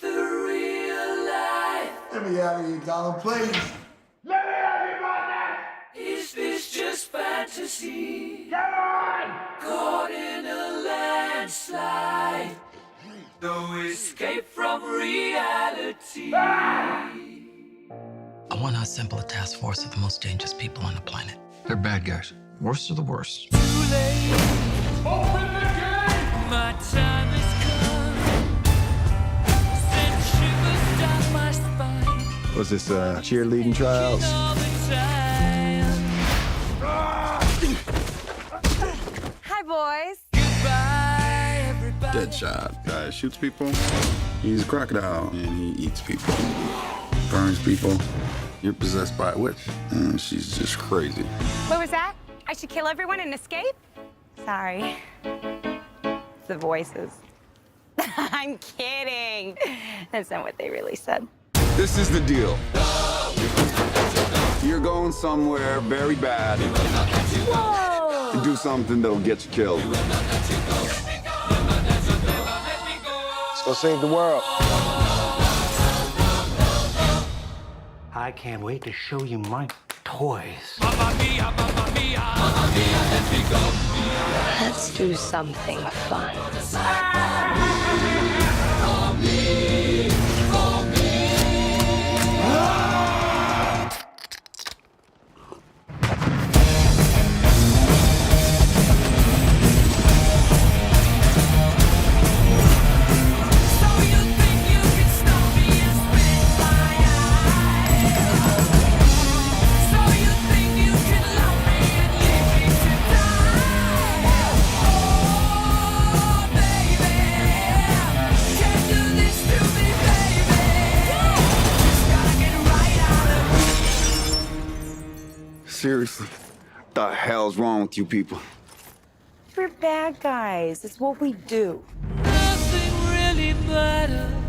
the real life? Let me out of here, Donald, please. Let me out of here right now. Is this just fantasy? Caught in a landslide. No escape from reality. I want to assemble a task force of the most dangerous people on the planet. They're bad guys. Worst of the worst. My time has come. Send shivers down Was this uh, cheerleading trials? All the time. Hi, boys. Goodbye, everybody. Deadshot. Guy shoots people. He's a crocodile and he eats people. Burns people. You're possessed by a witch. And she's just crazy. What was that? I should kill everyone and escape? Sorry. It's the voices. I'm kidding. That's not what they really said. This is the deal. You're going somewhere very bad Whoa! to do something that'll get you killed. Let's go save the world. I can't wait to show you my toys. Let's do something fun. Seriously, the hell's wrong with you people? We're bad guys. It's what we do. Nothing really matters.